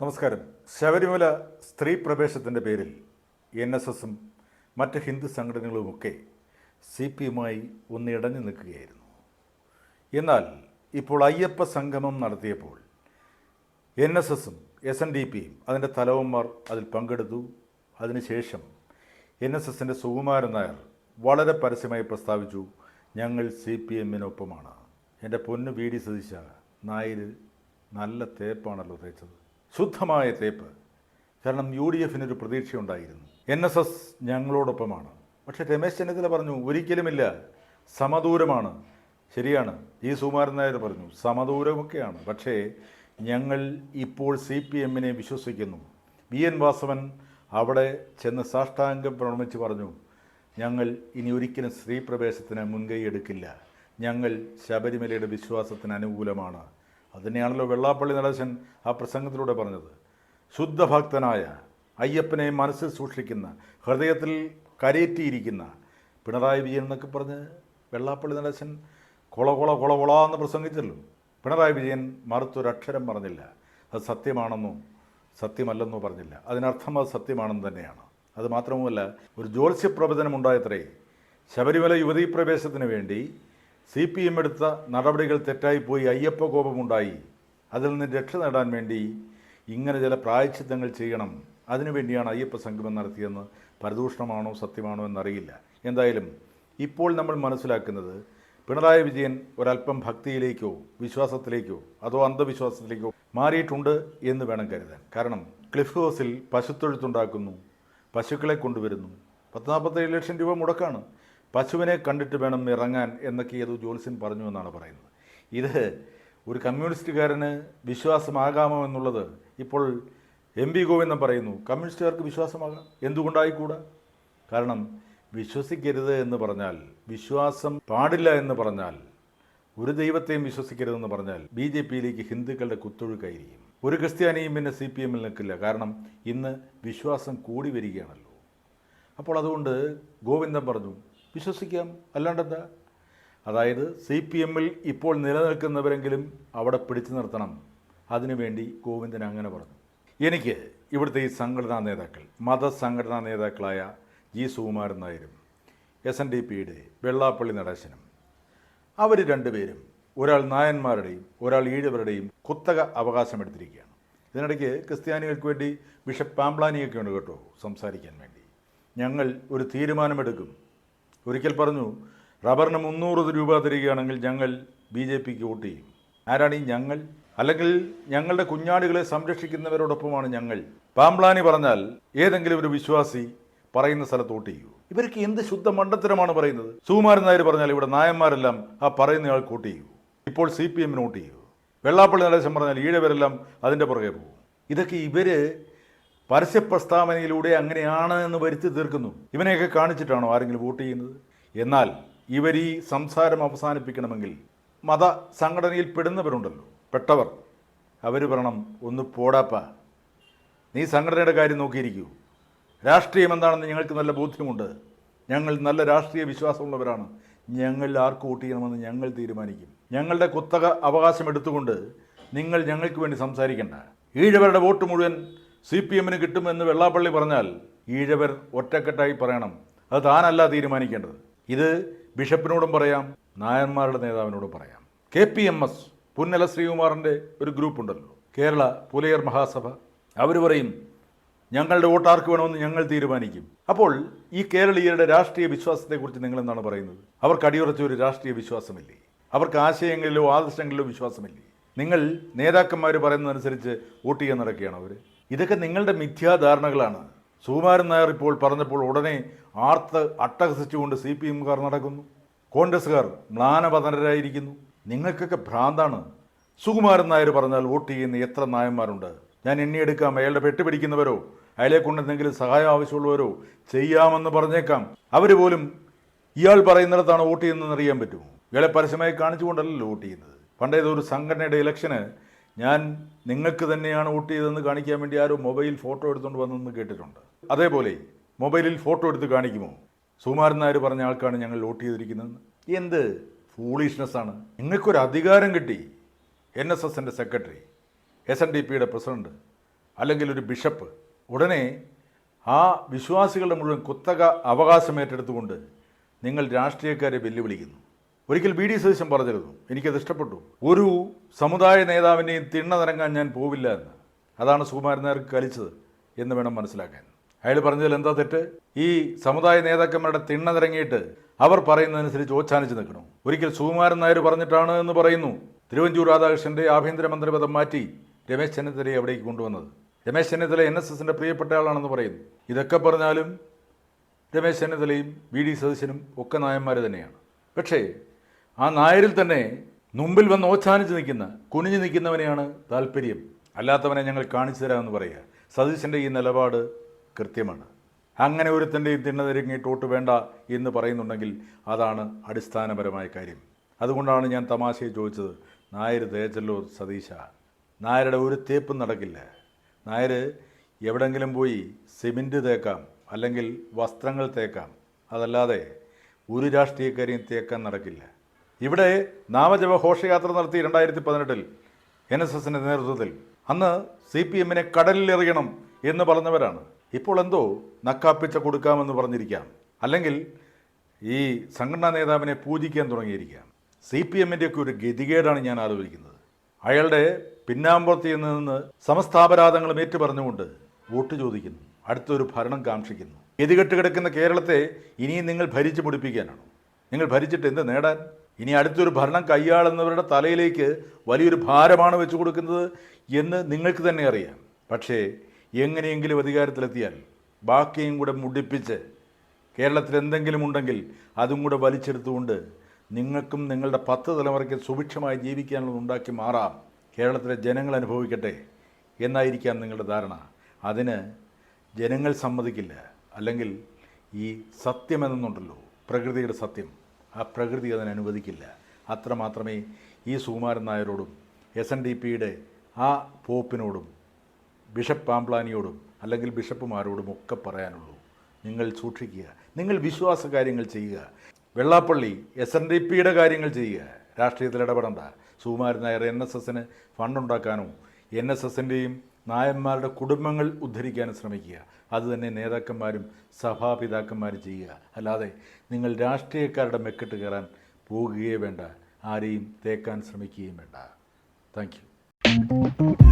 നമസ്കാരം. ശബരിമല സ്ത്രീ പ്രവേശത്തിന്റെ പേരിൽ എൻ എസ് എസും മറ്റ് ഹിന്ദു സംഘടനകളുമൊക്കെ സി പി യുമായി ഒന്നിടഞ്ഞു നിൽക്കുകയായിരുന്നു. എന്നാൽ ഇപ്പോൾ അയ്യപ്പ സംഗമം നടത്തിയപ്പോൾ എൻ എസ് എസും എസ് എൻ ഡി പിയും അതിന്റെ തലവന്മാർ അതിൽ പങ്കെടുത്തു. അതിനുശേഷം എൻ എസ് എസിന്റെ സുകുമാരൻ നായർ വളരെ പരസ്യമായി പ്രസ്താവിച്ചു ഞങ്ങൾ സി പി എമ്മിനൊപ്പമാണ്. എന്റെ പൊന്നു വി ഡി സതീശ നായർ നല്ല തേപ്പാണല്ലോ തേച്ചത്. ശുദ്ധമായ തേപ്പ്. കാരണം യു ഡി എഫിനൊരു പ്രതീക്ഷയുണ്ടായിരുന്നു. എൻ എസ് എസ് ഞങ്ങളോടൊപ്പമാണ്. പക്ഷേ രമേശ് ചെന്നിത്തല പറഞ്ഞു ഒരിക്കലുമില്ല. സമദൂരമാണ്. ശരിയാണ്. ഈ സുകുമാരൻ നായർ പറഞ്ഞു സമദൂരമൊക്കെയാണ്. പക്ഷേ ഞങ്ങൾ ഇപ്പോൾ സി പി എമ്മിനെ വിശ്വസിക്കുന്നു. വി. എൻ. വാസവൻ അവിടെ ചെന്ന് സാഷ്ടാംഗം പ്രണമിച്ച് പറഞ്ഞു ഞങ്ങൾ ഇനി ഒരിക്കലും സ്ത്രീ പ്രവേശത്തിന് മുൻകൈ എടുക്കില്ല ഞങ്ങൾ ശബരിമലയുടെ വിശ്വാസത്തിന് അനുകൂലമാണ്. അതുതന്നെയാണല്ലോ വെള്ളാപ്പള്ളി നടേശൻ ആ പ്രസംഗത്തിലൂടെ പറഞ്ഞത്. ശുദ്ധഭക്തനായ അയ്യപ്പനെ മനസ്സിൽ സൂക്ഷിക്കുന്ന ഹൃദയത്തിൽ കരയേറ്റിയിരിക്കുന്ന പിണറായി വിജയൻ എന്നൊക്കെ പറഞ്ഞ് വെള്ളാപ്പള്ളി നടേശൻ കൊള കൊള കൊള കൊള എന്ന് പ്രസംഗിച്ചല്ലോ. പിണറായി വിജയൻ മറുത്തൊരക്ഷരം പറഞ്ഞില്ല. അത് സത്യമാണെന്നോ സത്യമല്ലെന്നോ പറഞ്ഞില്ല. അതിനർത്ഥം അത് സത്യമാണെന്ന് തന്നെയാണ്. അത് മാത്രവുമല്ല ഒരു ജ്യോത്സ്യ പ്രവചനം ഉണ്ടായത്രേ ശബരിമല യുവതീ പ്രവേശത്തിന് വേണ്ടി സി പി എം എടുത്ത നടപടികൾ തെറ്റായിപ്പോയി അയ്യപ്പ കോപമുണ്ടായി അതിൽ നിന്ന് രക്ഷ നേടാൻ വേണ്ടി ഇങ്ങനെ ചില പ്രായച്ചിത്തങ്ങൾ ചെയ്യണം. അതിനുവേണ്ടിയാണ് അയ്യപ്പ സംഗമം നടത്തിയെന്ന് പരദൂഷണമാണോ സത്യമാണോ എന്നറിയില്ല. എന്തായാലും ഇപ്പോൾ നമ്മൾ മനസ്സിലാക്കുന്നത് പിണറായി വിജയൻ ഒരല്പം ഭക്തിയിലേക്കോ വിശ്വാസത്തിലേക്കോ അതോ അന്ധവിശ്വാസത്തിലേക്കോ മാറിയിട്ടുണ്ട് എന്ന് വേണം കരുതാൻ. കാരണം ക്ലിഫ് ഹൗസിൽ പശുത്തൊഴുത്തുണ്ടാക്കുന്നു പശുക്കളെ കൊണ്ടുവരുന്നു. പത്ത് നാൽപ്പത്തേഴ് ലക്ഷം രൂപ മുടക്കാണ്. പശുവിനെ കണ്ടിട്ട് വേണം ഇറങ്ങാൻ എന്നൊക്കെ ഏതോ ജോത്സ്യൻ പറഞ്ഞു എന്നാണ് പറയുന്നത്. ഇത് ഒരു കമ്മ്യൂണിസ്റ്റുകാരന് വിശ്വാസമാകാമോ എന്നുള്ളത് ഇപ്പോൾ എം വി ഗോവിന്ദൻ പറയുന്നു. കമ്മ്യൂണിസ്റ്റുകാർക്ക് വിശ്വാസമാകാം? എന്തുകൊണ്ടായിക്കൂടാ? കാരണം വിശ്വസിക്കരുത് എന്ന് പറഞ്ഞാൽ വിശ്വാസം പാടില്ല എന്ന് പറഞ്ഞാൽ ഒരു ദൈവത്തെയും വിശ്വസിക്കരുതെന്ന് പറഞ്ഞാൽ ബി ജെ പിയിലേക്ക് ഹിന്ദുക്കളുടെ കുത്തൊഴുക്കായിരിക്കും. ഒരു ക്രിസ്ത്യാനിയും പിന്നെ സി പി എമ്മിൽ നിൽക്കില്ല. കാരണം ഇന്ന് വിശ്വാസം കൂടി വരികയാണല്ലോ. അപ്പോൾ അതുകൊണ്ട് ഗോവിന്ദൻ പറഞ്ഞു വിശ്വസിക്കാം. അല്ലാണ്ടെന്താ? അതായത് സി പി എമ്മിൽ ഇപ്പോൾ നിലനിൽക്കുന്നവരെങ്കിലും അവിടെ പിടിച്ചു നിർത്തണം. അതിനുവേണ്ടി ഗോവിന്ദൻ അങ്ങനെ പറഞ്ഞു. എനിക്ക് ഇവിടുത്തെ ഈ സംഘടനാ നേതാക്കൾ മതസംഘടനാ നേതാക്കളായ ജി സുകുമാരൻ നായരും എസ് എൻ ഡി പിയുടെ വെള്ളാപ്പള്ളി നടേശനും അവർ രണ്ടുപേരും ഒരാൾ നായന്മാരുടെയും ഒരാൾ ഈഴവരുടെയും കുത്തക അവകാശമെടുത്തിരിക്കുകയാണ്. ഇതിനിടയ്ക്ക് ക്രിസ്ത്യാനികൾക്ക് വേണ്ടി ബിഷപ്പ് പാംപ്ലാനിയൊക്കെ ഉണ്ട് കേട്ടോ സംസാരിക്കാൻ വേണ്ടി. ഞങ്ങൾ ഒരു തീരുമാനമെടുക്കും. ഒരിക്കൽ പറഞ്ഞു റബ്ബറിന് മുന്നൂറ് രൂപ തരികയാണെങ്കിൽ ഞങ്ങൾ ബി ജെ പിക്ക് വോട്ട് ചെയ്യും. ആരാണ് ഈ ഞങ്ങൾ? അല്ലെങ്കിൽ ഞങ്ങളുടെ കുഞ്ഞാടുകളെ സംരക്ഷിക്കുന്നവരോടൊപ്പമാണ് ഞങ്ങൾ. പാംപ്ലാനി പറഞ്ഞാൽ ഏതെങ്കിലും ഒരു വിശ്വാസി പറയുന്ന സ്ഥലത്ത് വോട്ട് ചെയ്യൂ. ഇവർക്ക് എന്ത് ശുദ്ധ മണ്ടത്തരമാണ് പറയുന്നത്? സുകുമാരൻ നായർ പറഞ്ഞാൽ ഇവിടെ നായന്മാരെല്ലാം ആ പറയുന്നയാൾ വോട്ട് ചെയ്യൂ. ഇപ്പോൾ സി പി എമ്മിന് വോട്ട് ചെയ്യൂ. വെള്ളാപ്പള്ളി നടേശൻ പറഞ്ഞാൽ ഈഴവരെല്ലാം അതിന്റെ പുറകെ പോകും. ഇതൊക്കെ ഇവർ പരസ്യ പ്രസ്താവനയിലൂടെ അങ്ങനെയാണ് എന്ന് വരുത്തി തീർക്കുന്നു. ഇവനെയൊക്കെ കാണിച്ചിട്ടാണോ ആരെങ്കിലും വോട്ട് ചെയ്യുന്നത്? എന്നാൽ ഇവർ ഈ സംസാരം അവസാനിപ്പിക്കണമെങ്കിൽ മത സംഘടനയിൽ പെടുന്നവരുണ്ടല്ലോ. പെട്ടവർ. അവർ പറയണം ഒന്ന് പോടാപ്പ. നീ സംഘടനയുടെ കാര്യം നോക്കിയിരിക്കൂ. രാഷ്ട്രീയം എന്താണെന്ന് ഞങ്ങൾക്ക് നല്ല ബോധ്യമുണ്ട്. ഞങ്ങൾ നല്ല രാഷ്ട്രീയ വിശ്വാസമുള്ളവരാണ്. ഞങ്ങൾ ആർക്ക് വോട്ട് ചെയ്യണമെന്ന് ഞങ്ങൾ തീരുമാനിക്കും. ഞങ്ങളുടെ കുത്തക അവകാശം എടുത്തുകൊണ്ട് നിങ്ങൾ ഞങ്ങൾക്ക് വേണ്ടി സംസാരിക്കേണ്ട. ഈഴവരുടെ വോട്ട് മുഴുവൻ സി പി എമ്മിന് കിട്ടുമെന്ന് വെള്ളാപ്പള്ളി പറഞ്ഞാൽ ഈഴവർ ഒറ്റക്കെട്ടായി പറയണം. അത് താനല്ല തീരുമാനിക്കേണ്ടത്. ഇത് ബിഷപ്പിനോടും പറയാം നായന്മാരുടെ നേതാവിനോടും പറയാം. K P M S Punnala ശ്രീകുമാറിന്റെ ഒരു ഗ്രൂപ്പ് ഉണ്ടല്ലോ കേരള പുലയർ മഹാസഭ. അവർ പറയും ഞങ്ങളുടെ വോട്ടാർക്ക് വേണമെന്ന് ഞങ്ങൾ തീരുമാനിക്കും. അപ്പോൾ ഈ കേരളീയരുടെ രാഷ്ട്രീയ വിശ്വാസത്തെക്കുറിച്ച് നിങ്ങൾ എന്താണ് പറയുന്നത്? അവർക്ക് അടിയുറച്ച ഒരു രാഷ്ട്രീയ വിശ്വാസമില്ലേ? അവർക്ക് ആശയങ്ങളിലോ ആദർശങ്ങളിലോ വിശ്വാസമില്ലേ? നിങ്ങൾ നേതാക്കന്മാർ പറയുന്നതനുസരിച്ച് വോട്ട് ചെയ്യാൻ നടക്കുകയാണ് അവർ ഇതൊക്കെ നിങ്ങളുടെ മിഥ്യാധാരണകളാണ്. സുകുമാരൻ നായർ ഇപ്പോൾ പറഞ്ഞപ്പോൾ ഉടനെ ആർത്ത് അട്ടഹസിച്ചുകൊണ്ട് സി പി എമ്മുകാർ നടക്കുന്നു. കോൺഗ്രസ്സുകാർ മ്ലാനപതനരായിരിക്കുന്നു. നിങ്ങൾക്കൊക്കെ ഭ്രാന്താണ്. സുകുമാരൻ നായർ പറഞ്ഞാൽ വോട്ട് ചെയ്യുന്ന എത്ര നായന്മാരുണ്ട്? ഞാൻ എണ്ണിയെടുക്കാം. അയാളുടെ പെട്ട് പിടിക്കുന്നവരോ അയാളെ കൊണ്ട് എന്തെങ്കിലും സഹായം ആവശ്യമുള്ളവരോ ചെയ്യാമെന്ന് പറഞ്ഞേക്കാം. അവർ പോലും ഇയാൾ പറയുന്നിടത്താണ് വോട്ട് ചെയ്യുന്നതെന്ന് അറിയാൻ പറ്റുമോ? ഇയാളെ പരസ്യമായി കാണിച്ചുകൊണ്ടല്ലല്ലോ വോട്ട് ചെയ്യുന്നത്. പണ്ടേതൊരു സംഘടനയുടെ ഇലക്ഷന് ഞാൻ നിങ്ങൾക്ക് തന്നെയാണ് വോട്ട് ചെയ്തതെന്ന് കാണിക്കാൻ വേണ്ടി ആരോ മൊബൈൽ ഫോട്ടോ എടുത്തുകൊണ്ട് വന്നെന്ന് കേട്ടിട്ടുണ്ട്. അതേപോലെ മൊബൈലിൽ ഫോട്ടോ എടുത്ത് കാണിക്കുമോ? സുമാരൻ നായർ പറഞ്ഞ ആൾക്കാണ് ഞങ്ങൾ വോട്ട് ചെയ്തിരിക്കുന്നത്. എന്ത് ഫൂളിഷ്നെസ് ആണ്. നിങ്ങൾക്കൊരു അധികാരം കിട്ടി. എൻ എസ് എസിന്റെ സെക്രട്ടറി എസ് എൻ ഡി പിയുടെ പ്രസിഡന്റ് അല്ലെങ്കിൽ ഒരു ബിഷപ്പ് ഉടനെ ആ വിശ്വാസികളുടെ മുഴുവൻ കുത്തക അവകാശം ഏറ്റെടുത്തുകൊണ്ട് നിങ്ങൾ രാഷ്ട്രീയക്കാരെ വെല്ലുവിളിക്കുന്നു. ഒരിക്കൽ ബി ഡി സതീശൻ പറഞ്ഞിരുന്നു എനിക്കത് ഇഷ്ടപ്പെട്ടു. ഒരു സമുദായ നേതാവിനെയും തിണ്ണ നിരങ്ങാൻ ഞാൻ പോവില്ല എന്ന്. അതാണ് സുകുമാരൻ നേർക്ക് കലിച്ചത് എന്ന് വേണം മനസ്സിലാക്കാൻ. അയാൾ പറഞ്ഞതിൽ എന്താ തെറ്റ്? ഈ സമുദായ നേതാക്കന്മാരുടെ തിണ്ണ നിരങ്ങിയിട്ട് അവർ പറയുന്നതനുസരിച്ച് ഓച്ചാനിച്ച് നിൽക്കണം. ഒരിക്കൽ സുകുമാരൻ നായർ പറഞ്ഞിട്ടാണ് എന്ന് പറയുന്നു. തിരുവഞ്ചൂർ രാധാകൃഷ്ണന്റെ ആഭ്യന്തരമന്ത്രി പദം മാറ്റി രമേശ് ചെന്നിത്തലയെ അവിടേക്ക് കൊണ്ടുവന്നത്. രമേശ് ചെന്നിത്തല എൻ എസ് എസിന്റെ പ്രിയപ്പെട്ട ആളാണെന്ന് പറയുന്നു. ഇതൊക്കെ പറഞ്ഞാലും രമേശ് ചെന്നിത്തലയും വി ഡി സതീശനും ഒക്കെ നായന്മാർ തന്നെയാണ്. പക്ഷേ ആ നായരിൽ തന്നെ മുമ്പിൽ വന്ന് ഓച്ചാനിച്ച് നിൽക്കുന്ന കുനിഞ്ഞു നിൽക്കുന്നവനെയാണ് താല്പര്യം അല്ലാത്തവനെ ഞങ്ങൾ കാണിച്ചു തരാമെന്ന് പറയുക. സതീശന്റെ ഈ നിലപാട് കൃത്യമാണ്. അങ്ങനെ ഒരുത്തന്റെയും തിണ്ണതിരങ്ങിയിട്ട് വോട്ട് വേണ്ട എന്ന് പറയുന്നുണ്ടെങ്കിൽ അതാണ് അടിസ്ഥാനപരമായ കാര്യം. അതുകൊണ്ടാണ് ഞാൻ തമാശയെ ചോദിച്ചത്. നായർ തേച്ചല്ലോ സതീശ. നായരുടെ ഒരു തേപ്പും നടക്കില്ല. നായർ എവിടെങ്കിലും പോയി സിമെന്റ് തേക്കാം അല്ലെങ്കിൽ വസ്ത്രങ്ങൾ തേക്കാം. അതല്ലാതെ ഒരു രാഷ്ട്രീയക്കാരെയും തേക്കാൻ നടക്കില്ല. ഇവിടെ നാമജപ ഘോഷയാത്ര നടത്തി രണ്ടായിരത്തി പതിനെട്ടിൽ എൻ എസ് എസിന്റെ നേതൃത്വത്തിൽ. അന്ന് സി പി എമ്മിനെ കടലിലെറിയണം എന്ന് പറഞ്ഞവരാണ്. ഇപ്പോൾ എന്തോ നക്കാപ്പിച്ച കൊടുക്കാമെന്ന് പറഞ്ഞിരിക്കാം. അല്ലെങ്കിൽ ഈ സംഘടനാ നേതാവിനെ പൂജിക്കാൻ തുടങ്ങിയിരിക്കാം. സി പി എമ്മിന്റെയൊക്കെ ഒരു ഗതികേടാണ് ഞാൻ ആലോചിക്കുന്നത്. അയാളുടെ പിന്നാമ്പുറത്തിൽ നിന്ന് സമസ്താപരാധങ്ങളും ഏറ്റുപറഞ്ഞുകൊണ്ട് വോട്ട് ചോദിക്കുന്നു. അടുത്തൊരു ഭരണം കാക്ഷിക്കുന്നു. ഗതികെട്ട് കിടക്കുന്ന കേരളത്തെ ഇനിയും നിങ്ങൾ ഭരിച്ചു പിടിപ്പിക്കാനാണോ? നിങ്ങൾ ഭരിച്ചിട്ട് എന്ത് നേടാൻ? ഇനി അടുത്തൊരു ഭരണം കൈയാളുന്നവരുടെ തലയിലേക്ക് വലിയൊരു ഭാരമാണ് വെച്ചു കൊടുക്കുന്നത് എന്ന് നിങ്ങൾക്ക് തന്നെ അറിയാം. പക്ഷേ എങ്ങനെയെങ്കിലും അധികാരത്തിലെത്തിയാൽ ബാക്കിയും കൂടെ മുടിപ്പിച്ച് കേരളത്തിൽ എന്തെങ്കിലും ഉണ്ടെങ്കിൽ അതും കൂടെ വലിച്ചെടുത്തുകൊണ്ട് നിങ്ങൾക്കും നിങ്ങളുടെ പത്ത് തലമുറയ്ക്ക് സുഭിക്ഷമായി ജീവിക്കാനുള്ളത് ഉണ്ടാക്കി മാറാം. കേരളത്തിലെ ജനങ്ങൾ അനുഭവിക്കട്ടെ എന്നായിരിക്കാം നിങ്ങളുടെ ധാരണ. അതിന് ജനങ്ങൾ സമ്മതിക്കില്ല. അല്ലെങ്കിൽ ഈ സത്യമെന്നുണ്ടല്ലോ പ്രകൃതിയുടെ സത്യം. ആ പ്രകൃതി അതിന് അനുവദിക്കില്ല. അത്ര മാത്രമേ ഈ സുകുമാരൻ നായരോടും എസ് എൻ ഡി പിയുടെ ആ പോപ്പിനോടും ബിഷപ്പ് പാംപ്ലാനിയോടും അല്ലെങ്കിൽ ബിഷപ്പുമാരോടും ഒക്കെ പറയാനുള്ളൂ. നിങ്ങൾ സൂക്ഷിക്കുക. നിങ്ങൾ വിശ്വാസ കാര്യങ്ങൾ ചെയ്യുക. വെള്ളാപ്പള്ളി എസ് എൻ ഡി പിയുടെ കാര്യങ്ങൾ ചെയ്യുക. രാഷ്ട്രീയത്തിൽ ഇടപെടേണ്ട. സുകുമാരൻ നായർ എൻ എസ് എസിന് ഫണ്ടുണ്ടാക്കാനോ എൻ എസ് എസിന്റെയും നായന്മാരുടെ കുടുംബങ്ങൾ ഉദ്ധരിക്കാൻ ശ്രമിക്കുക. അതുതന്നെ നേതാക്കന്മാരും സഭാപിതാക്കന്മാരും ചെയ്യുക. അല്ലാതെ നിങ്ങൾ രാഷ്ട്രീയക്കാരുടെ മെക്കിട്ട് കയറാൻ പോകുകയേ വേണ്ട. ആരെയും തേക്കാൻ ശ്രമിക്കുകയും വേണ്ട. താങ്ക്